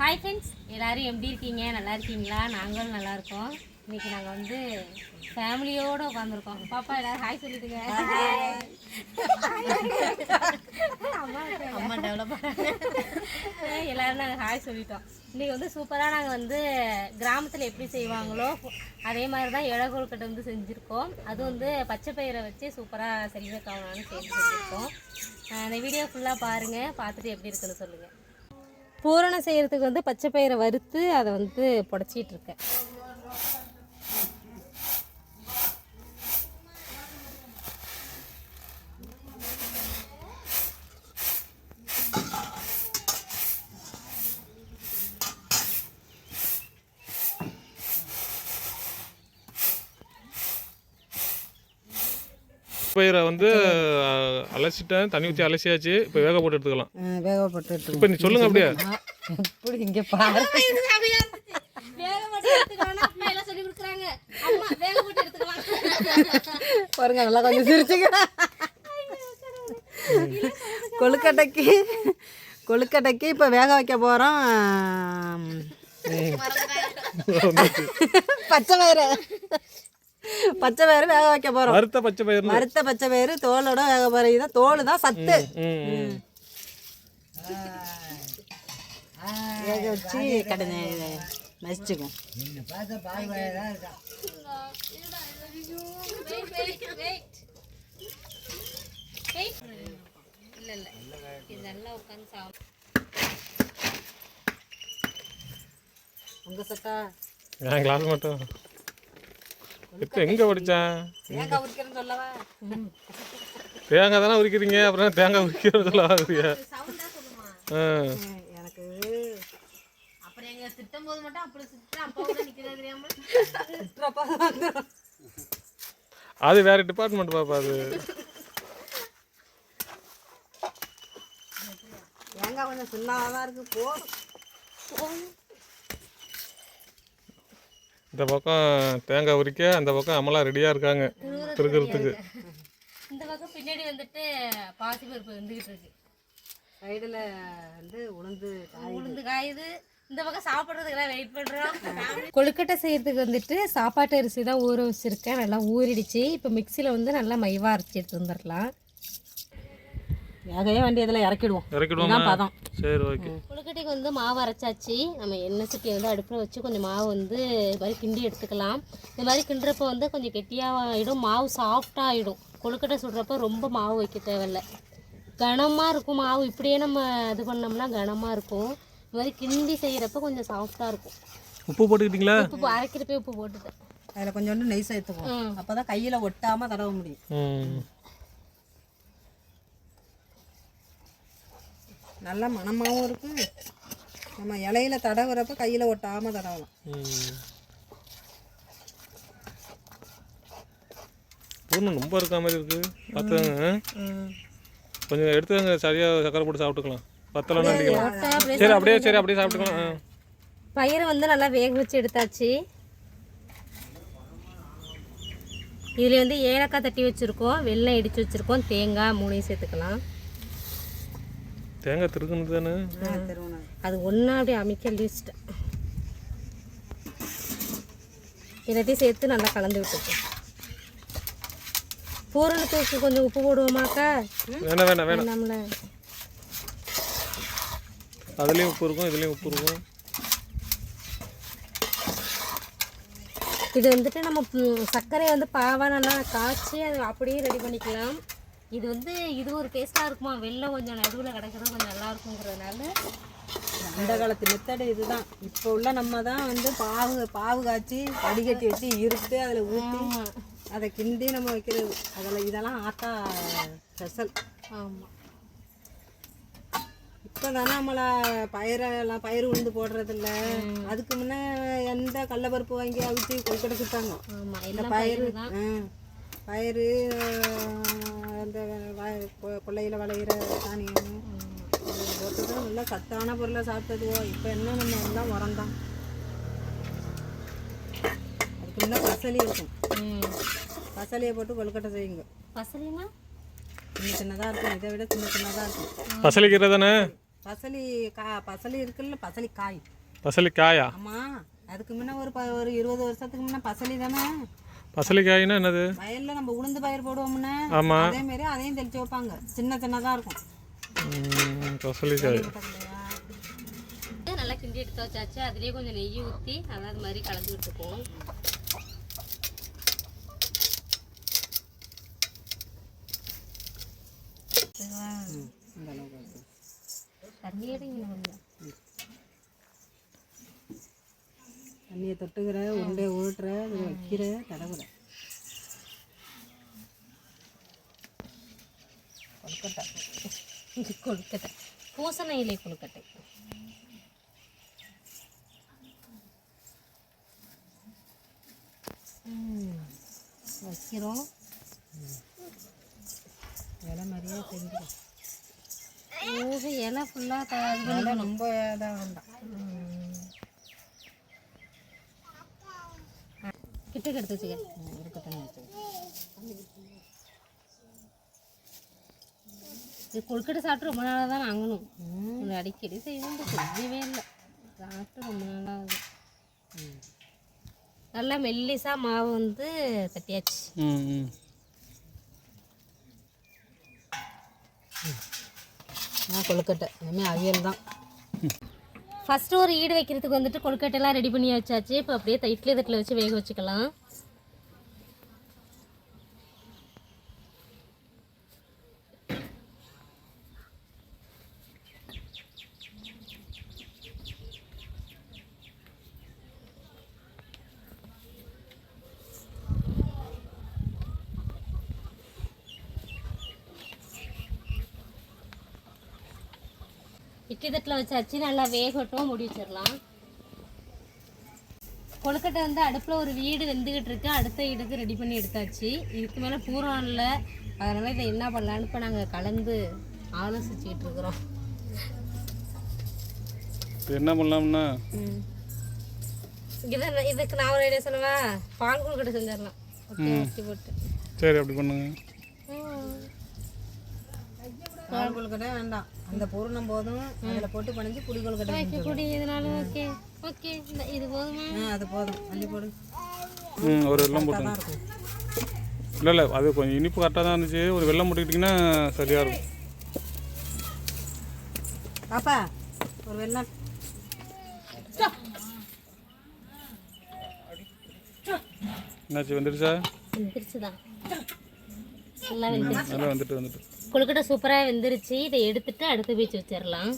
Hi friends எல்லாரும் எப்படி இருக்கீங்க? நல்லா இருக்கீங்களா? நாங்களும் நல்லா இருக்கோம். இன்னைக்கு நாங்கள் வந்து ஃபேமிலியோடு உட்காந்துருக்கோம் பாப்பா எல்லாரும் ஹாய் சொல்லிடுங்க. அம்மா அம்மா டெவலப் எல்லாரும் நாங்கள் ஹாய் சொல்லிட்டோம். இன்றைக்கி வந்து சூப்பராக நாங்கள் வந்து கிராமத்தில் எப்படி செய்வாங்களோ அதே மாதிரி தான் இழ கொழுக்கட்டை வந்து செஞ்சுருக்கோம். அது வந்து பச்சை பயிரை வச்சு சூப்பராக காவலான்னு செய்து செஞ்சுருக்கோம். அஹ் இந்த வீடியோ ஃபுல்லாக பாருங்கள் பார்த்துட்டு எப்படி இருக்குன்னு சொல்லுங்கள் பூரணம் செய்கிறதுக்கு வந்து பச்சை பயிரை வறுத்து அதை வந்து புடச்சிட்டு பயிரை வந்து அலசிட்டேன். தண்ணி ஊற்றி அலசியாச்சு. இப்போ வேக போட்டு எடுத்துக்கலாம். வேக போட்டு எடுத்துக்கோ இப்போ நீ சொல்லுங்க அப்படியே. எப்படி இங்கே பாரு. சொல்லி கொடுக்குறாங்க. அம்மா வேக போட்டு எடுத்துக்கலாம். பாருங்க நல்லா கொஞ்சம் சிரிச்சுக்க. கொழுக்கட்டைக்கு கொழுக்கட்டைக்கு இப்போ வேக வைக்க போகிறோம் பச்சை பயிறு. பச்சை பயிறு வேக வைக்க போகிறோம் வறுத்த பச்சை பயிர் வறுத்த பச்சை பயிறு தோலோட வேக போகிறது தான் தோல் தான் சத்து. வேக வச்சு கடை நசிச்சுக்கும் இல்லை இல்லை உட்காந்து உங்கள் என் கிளாஸ் மட்டும். இப்போ எங்கே படித்தேன் தேங்காய் உரிக்கிறேன்னு சொல்லவா? தேங்காய் தானே உரிக்கிறீங்க? அப்புறம் தேங்காய் உரிக்கிறது சொல்ல வாங்குறியா? ஆ. எனக்கு. அப்புறம் எங்க திட்டம் போது மட்டும் அப்படி திட்டம் அப்பா கூட நிக்கிறது தெரியாம. திட்டுறப்ப வந்துடும் அது வேற டிபார்ட்மெண்ட் பாப்பா அது. தேங்காய் கொஞ்சம் சின்னதாக தான் இருக்குது போதும். இந்த பக்கம் தேங்காய் உரிக்க அந்த பக்கம் அமலா ரெடியாக இருக்காங்க திருக்கிறதுக்கு இந்த பக்கம் பின்னாடி வந்துட்டு பாசி பருப்பு வந்துகிட்டு இருக்கு. சைடில் வந்து உளுந்து உளுந்து காயுது. இந்த பக்கம் சாப்பிட்றதுக்கெல்லாம் வெயிட் பண்ணுறோம் கொழுக்கட்டை செய்யறதுக்கு வந்துட்டு சாப்பாட்டு அரிசி தான் ஊற வச்சிருக்கேன். நல்லா ஊறிடுச்சு. இப்போ மிக்சியில் வந்து நல்லா மைவா அரைச்சி எடுத்து வந்துடலாம். வேகையே வண்டி இதில் இறக்கிடுவோம். இறக்கிடுவோமா? பதம். சரி ஓகே. கொழுக்கட்டைக்கு வந்து மாவு அரைச்சாச்சு. நம்ம எண்ணெய் சட்டியை வந்து அடுப்பில் வச்சு கொஞ்சம் மாவு வந்து இது மாதிரி கிண்டி எடுத்துக்கலாம். இந்த மாதிரி கிண்டுறப்ப வந்து கொஞ்சம் கெட்டியாக ஆகிடும் மாவு சாஃப்டாக ஆகிடும் கொழுக்கட்டை சுடுறப்ப ரொம்ப மாவு வைக்க தேவையில்ல. கனமாக இருக்கும் மாவு. இப்படியே நம்ம இது பண்ணோம்னா கனமாக இருக்கும். இந்த மாதிரி கிண்டி செய்கிறப்ப கொஞ்சம் சாஃப்டாக இருக்கும். உப்பு போட்டுக்கிட்டீங்களா? உப்பு அரைக்கிறப்பே உப்பு போட்டுட்டேன். அதில் கொஞ்சோண்டு நெய் சேர்த்துக்குவோம். ம். அப்போ தான் கையில் ஒட்டாமல் தடவ முடியும். நல்ல மணமாகவும் இருக்கும் நம்ம இலையில தடவுறப்ப கையில் ஒட்டாமல் தடவலாம். பூர்ணம் ரொம்ப இருக்க மாதிரி இருக்கு. பார்த்துங்க கொஞ்சம் எடுத்துங்க சரியாக சக்கரை போட்டு சாப்பிட்டுக்கலாம். பத்தலாம் சரி அப்படியே சரி அப்படியே சாப்பிட்டுக்கலாம். பயிரை வந்து நல்லா வேக வச்சு எடுத்தாச்சு. இதில் வந்து ஏலக்காய் தட்டி வச்சுருக்கோம். வெல்லம் இடித்து வச்சுருக்கோம். தேங்காய் மூணையும் சேர்த்துக்கலாம். தேங்காய் திருக்குன்னு தானே? அது ஒன்றா அப்படியே அமைக்க லிஸ்ட் எல்லாத்தையும் சேர்த்து நல்லா கலந்து விட்டுருக்கோம் பூரணத்துக்கு கொஞ்சம் உப்பு போடுவோமாக்கா வேணாம் வேணாம் வேணாம். நம்மள அதுலேயும் உப்பு இருக்கும் இதுலேயும் உப்பு இருக்கும். இது வந்துட்டு நம்ம சர்க்கரையை வந்து பாவா நல்லா காய்ச்சி அது அப்படியே ரெடி பண்ணிக்கலாம். இது வந்து இது ஒரு டேஸ்ட்டாக இருக்குமா? வெள்ளம் கொஞ்சம் நடுவில் கிடக்கிறது கொஞ்சம் நல்லா இருக்குங்கிறதுனால அந்த காலத்து மெத்தடு இதுதான். இப்போ உள்ள நம்ம தான் வந்து பாவு பாவு காய்ச்சி வடிகட்டி வச்சு இருத்து அதில் ஊற்றி அதை கிண்டி நம்ம வைக்கிறது. அதில் இதெல்லாம் ஆத்தா ஸ்பெஷல் ஆமாம் இப்போ தானே நம்மளை பயிரெல்லாம் பயிர் உளுந்து போடுறதில்ல. அதுக்கு முன்னே எந்த கடலப்பருப்பு வாங்கி அவிச்சு கொழுக்கட்டை சுட்டாங்க. ஆமாம் இந்த எல்லாம் அந்த வ- கொ- கொல்லையில் விளையிற தானியம் போட்டு நல்லா சத்தான பொருளை சாப்பிட்டதுவோ இப்போ என்ன நம்ம எல்லாம் உரம் தான் அதுக்கு முன்னே பசலி இருக்கும். ம் பசலியை போட்டு கொழுக்கட்டை செய்யுங்க. பசலினா சின்ன சின்னதாக இருக்கும். இதை விட சின்ன சின்னதாக இருக்கும். பசலிக்கீரை தானே? பசலி கா பசலி இருக்குல்ல பசலி காய். பசலிக்காயா ஆமாம் அதுக்கு முன்ன ஒரு ப ஒரு இருபது வருஷத்துக்கு முன்ன பசலி தானே? பசலிக்காய்னா என்னது? வயல்ல நம்ம உளுந்து பயிர் போடுவோம்னா. அதே மாதிரி அதையும் தெளிச்சு வைப்பாங்க. சின்ன சின்னதாக இருக்கும். பசலிக்காய். நல்லா கிண்டி எடுத்து வச்சாச்சு. அதுலேயே கொஞ்சம் நெய் ஊற்றி நல்லா அது மாதிரி கலந்து இருக்கு. தண்ணியே கொஞ்சம். தண்ணியை தொட்டுக்கிற உருண்டையை உருட்டுற வைக்கிற தடவுற. கொல்கட்டை கொழுக்கட்டை. பூசண இலை கொழுக்கட்டை. வைக்கிறோம். இலை மாதிரியே செஞ்சுடும் இலை ஃபுல்லாக ரொம்ப இதாக வேண்டாம். கிட்டக்கு எடுத்து வச்சுக்க இருக்கட்டும் இது கொழுக்கட்டை சாப்பிட்டு ரொம்ப நாளாக தான் வாங்கணும். அடிக்கடி செய்வோம் செய்யவே இல்லை. சாப்பிட்டு ரொம்ப நாளாக நல்லா மெல்லிசா மாவு வந்து தட்டியாச்சு. நான் கொழுக்கட்டை. இனிமேல் அவியல் தான். ஃபஸ்ட்டு ஒரு ஈடு வைக்கிறதுக்கு வந்துட்டு கொழுக்கட்டைலாம் ரெடி பண்ணி வச்சாச்சு. இப்போ அப்படியே இட்லி தட்டில் வச்சு வேக வச்சுக்கலாம். இட்லி தட்டில் வச்சாச்சு நல்லா வேகட்டும் மூடி வச்சிடலாம் கொழுக்கட்டை வந்து அடுப்பில் ஒரு வீடு வெந்துக்கிட்டு இருக்கு. அடுத்த வீடுக்கு ரெடி பண்ணி எடுத்தாச்சு. இதுக்கு மேலே பூரம் இல்லை. அதனால் இதை என்ன பண்ணலான்னு இப்போ நாங்கள் கலந்து ஆலோசிச்சுக்கிட்டு இருக்கிறோம். என்ன பண்ணலாம்னா? இதை இதுக்கு நான் ஒரு ஐடியா சொல்லவா? பால் கொழுக்கட்டை செஞ்சிடலாம். வச்சு போட்டு. சரி அப்படி பண்ணுங்க. பால் கொழுக்கட்டை வேண்டாம். அந்த பூரணம் போதும். அதில் போட்டு பணிஞ்சு கொழுக்கட்டை செஞ்சிடலாம். கூடி இதனால ஓகே. ஓகே இந்த இது போதுமா? ஆ அது போதும். அள்ளி போடு. ம் ஒரு வெள்ளம் இருக்கும். இல்லை இல்லை அது கொஞ்சம் இனிப்பு கரெக்டாக தான் இருந்துச்சு. ஒரு வெள்ளம் போட்டுக்கிட்டிங்கன்னா சரியாக இருக்கும். பாப்பா ஒரு வெள்ளம். என்னாச்சு வந்துடுச்சா? வெந்துருச்சு தான் நல்லா வெந்துருச்சு. நல்லா வந்துட்டு வந்துட்டு. கொழுக்கட்டை சூப்பராக வெந்துருச்சு. இதை எடுத்துட்டு அடுத்த பீச் வச்சிடலாம்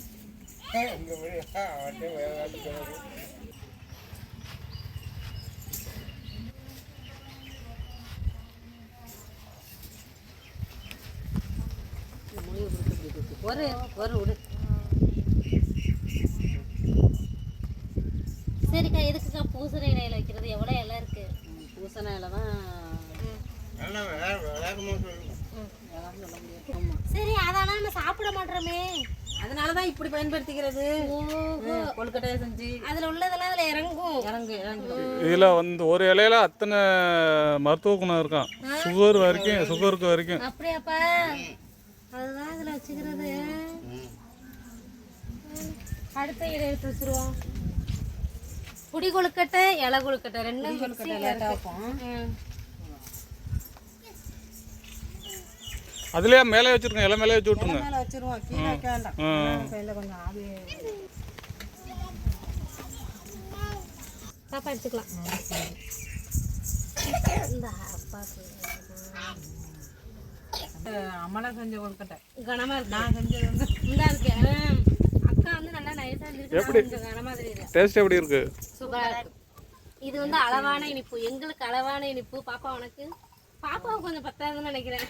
ஒரு ஒரு விடு சரிக்கா எதுக்குக்கா பூசணி இலையில வைக்கிறது? எவ்வளோ இலை இருக்கு? பூசண இலை தான் சரி அதானா நம்ம சாப்பிட மாட்டோமே அதனால தான் இப்படி பயன்படுத்திக்கிறது. ஓஹோ. கொழுக்கட்டையை செஞ்சு. அதில் உள்ளதெல்லாம் அதில் இறங்கும். இறங்கு இறங்கு. இதில் வந்து ஒரு இலையில அத்தனை மருத்துவ குணம் இருக்கான். சுகர் வரைக்கும் சுகருக்கு வரைக்கும். அப்படியாப்பா? அதுதான் இதில் வச்சுக்கிறது. அடுத்த இலை எடுத்து வச்சிருவோம். புடி கொழுக்கட்டை இலை கொழுக்கட்டை. ரெண்டும் கொழுக்கட்டை வைப்போம். அதுலேயே மேலே வச்சுருக்கேன் இலை மேலே வச்சு விட்ருங்க மேலே வச்சிருவோம். கீழே வைக்க வேண்டாம் கையில் கொஞ்சம் ஆவி. பாப்பா எடுத்துக்கலாம். அம்மனை செஞ்ச கொழுக்கட்டை கனமா இருக்கு. நான் செஞ்சது வந்து இந்த இருக்கு. அக்கா வந்து நல்லா நைஸா இருந்துருக்கு. கொஞ்சம் கனமா தெரியுது. டேஸ்ட் எப்படி இருக்கு? சூப்பரா இருக்கு. இது வந்து அளவான இனிப்பு. எங்களுக்கு அளவான இனிப்பு. பாப்பா உனக்கு? பாப்பாவுக்கு கொஞ்சம் பத்தாதுன்னு நினைக்கிறேன்.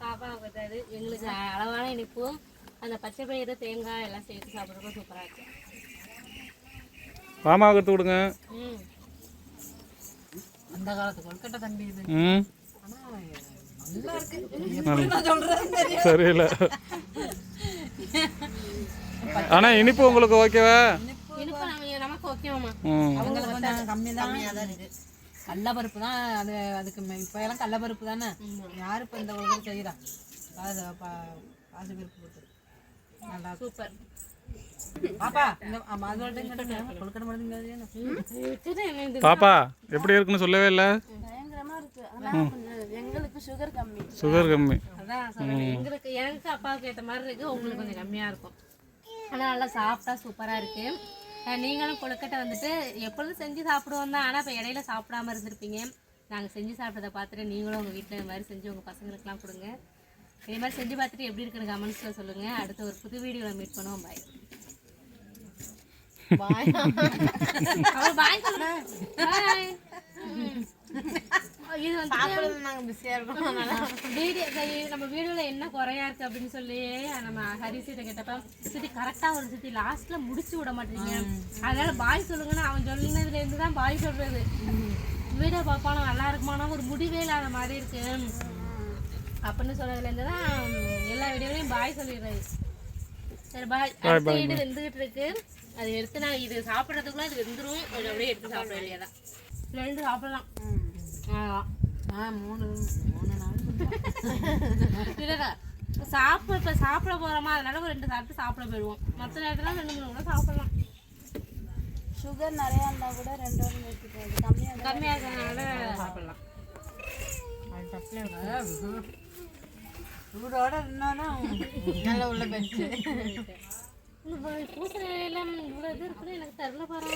பாப்பாவுக்கு பத்தாது எங்களுக்கு அளவான இனிப்பு அந்த பச்சை பயிறு தேங்காய் எல்லாம் சேர்த்து சாப்பிட்றதுக்கு சூப்பரா இருக்கு. மாமாவுக்கு எடுத்து விடுங்க ம். அந்த காலத்து கொழுக்கட்டை தம்பி இது. ம். நல்லா இருக்கு. சரியில்லை. ஆனால் இனிப்பு உங்களுக்கு ஓகேவா இனிப்பு நமக்கு ஓகேவாம்மா ம். அவங்களுக்கு கொஞ்சம் கம்மி தான் கடலப்பருப்பு தான் அது அதுக்கு மெ- இப்ப எல்லாம் கடலப்பருப்பு தானே? யார் இப்போ இந்த கொழுக்கட்டை செய்கிறா அது பா- பாசி பருப்பு போட்டு. சூப்பர். பாப்பா இந்த பாப்பா எப்படி இருக்குன்னு சொல்லவே இல்லை? பயங்கரமா இருக்கு. ஆனா கொஞ்சம் எங்களுக்கு சுகர் கம்மி. சுகர் கம்மி. அதான் சொல்றேன். எங்களுக்கு எனக்கு அப்பாவுக்கு ஏற்ற மாதிரி இருக்கு. உங்களுக்கு கொஞ்சம் கம்மியா இருக்கும். ஆனா நல்லா சாப்பிட்டா சூப்பரா இருக்கு. நீங்களும் கொழுக்கட்டை வந்துட்டு எப்பொழுதும் செஞ்சு சாப்பிடுவோம் தான். ஆனால் இப்போ இடையில சாப்பிடாம இருந்திருப்பீங்க. நாங்கள் செஞ்சு சாப்பிட்டதை பார்த்துட்டு நீங்களும் உங்கள் வீட்டில் இந்த மாதிரி செஞ்சு உங்கள் பசங்களுக்குலாம் கொடுங்க. இதே மாதிரி செஞ்சு பார்த்துட்டு எப்படி இருக்குன்னு கமெண்ட்ஸில் சொல்லுங்கள் அடுத்த ஒரு புது வீடியோவில் மீட் பண்ணுவோம். பாய் பாய் பாய் இது வந்து நாங்க பிஸியா இருக்கோம். வீடியோ நம்ம வீடியோல என்ன குறையா இருக்கு அப்படின்னு சொல்லி நம்ம ஹரிசிட்ட கேட்டப்ப சித்தி கரெக்டா ஒரு சித்தி லாஸ்ட்ல முடிச்சு விட மாட்டீங்க அதனால பாய் சொல்லுங்கன்னு அவன் சொன்னதுல இருந்து தான் பாய் சொல்றது. வீடியோ பார்ப்பானோ நல்லா இருக்குமானா ஒரு முடிவே இல்லாத மாதிரி இருக்கு. அப்படின்னு சொன்னதுல இருந்து தான் எல்லா வீடியோலையும் பாய் சொல்லிடுறாரு. சரி பாய் அடுத்த வீடு வெந்துகிட்டு இருக்கு. அது எடுத்து நான் இது சாப்பிட்றதுக்குள்ள இது வெந்துரும். அது அப்படியே எடுத்து சாப்பிட வேண்டியதான் ரெண்டு சாப்பிடலாம். மூணு மூணு நாள் சாப்பிட இப்போ சாப்பிட போகிறோமா அதனால ஒரு ரெண்டு சாப்பிட்டு சாப்பிட போயிடுவோம். மற்ற நேரத்தில் ரெண்டு மூணு கூட சாப்பிடலாம். சுகர் நிறைய இருந்தா கூட ரெண்டு வாரம் எடுத்துக்கோங்க கம்மியா இருந்தா கம்மியாக இருக்கிறதுனால சாப்பிடலாம் சூடோட இருந்தாலும் நல்ல உள்ள பெஸ்ட் பூசணி எல்லாம் இவ்வளோ இது இருக்குன்னு எனக்கு தெரில பாரு.